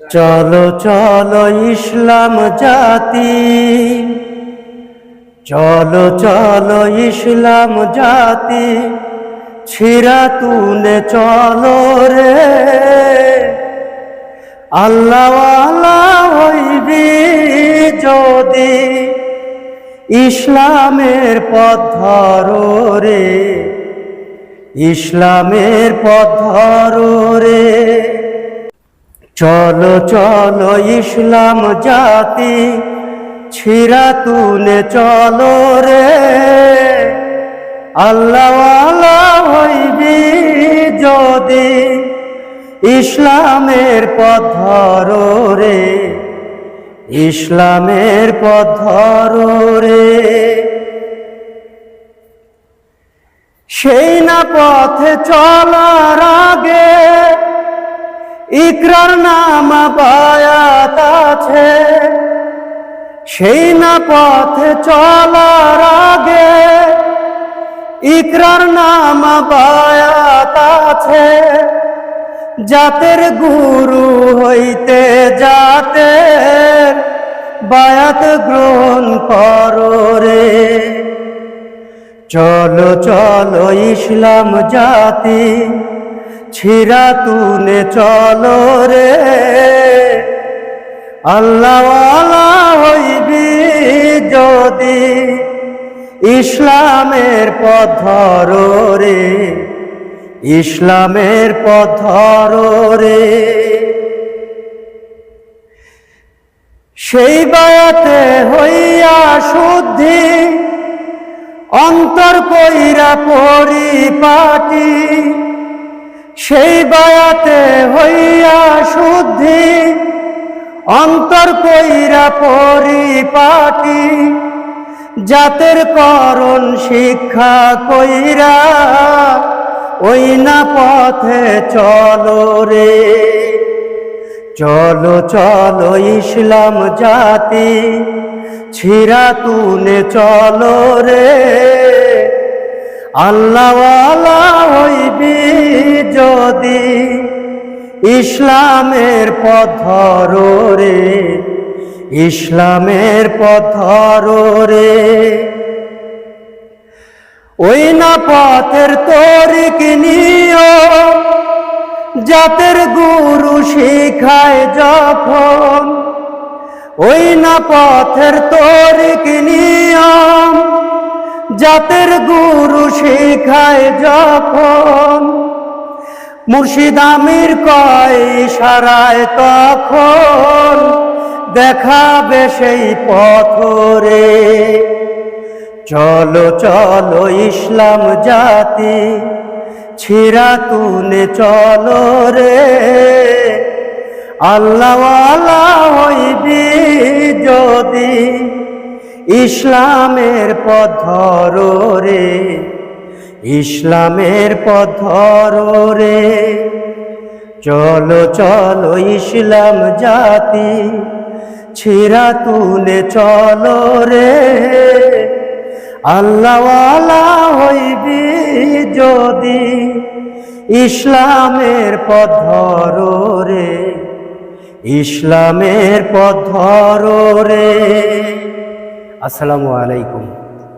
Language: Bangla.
চলো চলো ইসলাম জাতি। চলো চলো ইসলাম জাতি। ছিরা তুনে চলো রে। আল্লাহ হইবি যদি ইসলামের পথ রে। ইসলামের পথ ধরো রে। চলো চলো, ইসলাম জাতি ছিরা তুলে চলো রে। আল্লাহ হইবি যদি ইসলামের পথ রে, ইসলামের পথ ধরো রে। সেই না পথে চলার আগে ইকরার নাম বায়াত আছে। সেই না পথে চলার আগে ইকরার নাম বায়াত আছে। জাতের গুরু হইতে যাতে বায়াত গ্রহণ করো রে। চলো চলো, ইসলাম জাতি ছিরা তুনে চলো রে। আল্লাহ হইবি যদি ইসলামের পথ রে। ইসলামের পথ রে। সেই বায়াতে হইয়া শুদ্ধি, অন্তর কইরা পরিপাটি সেই বায়াতে হইয়া শুদ্ধি, অন্তর কইরা পরিপাটি, জাতের করণ শিক্ষা কইরা ওই না পথে চলো রে। চলো চলো, ইসলাম জাতি ছিরা তুনে চলো রে। আল্লাহ হইবি যদি ইসলামের পথ রে ইসলামের পথ রে ওই না পথের তরিক নিও জাতের গুরু শিখায় যখন। ওই না পথের তরিক নিয়ম জাতের গুরু শিখায় যখন মুর্শিদামির কয় সারায় তখন দেখাবে সেই পথরে। চলো চলো, ইসলাম জাতি ছিরা তুনে চলো রে। আল্লাহ হইবি যদি ইসলামের পথ ধরো রে। ইসলামের পথ রে। চলো চলো, ইসলাম জাতি ছিরা তুলে চলো রে। আল্লাহ হইবি যদি ইসলামের পথ রে। ইসলামের পথ রে। আসসালামু আলাইকুম।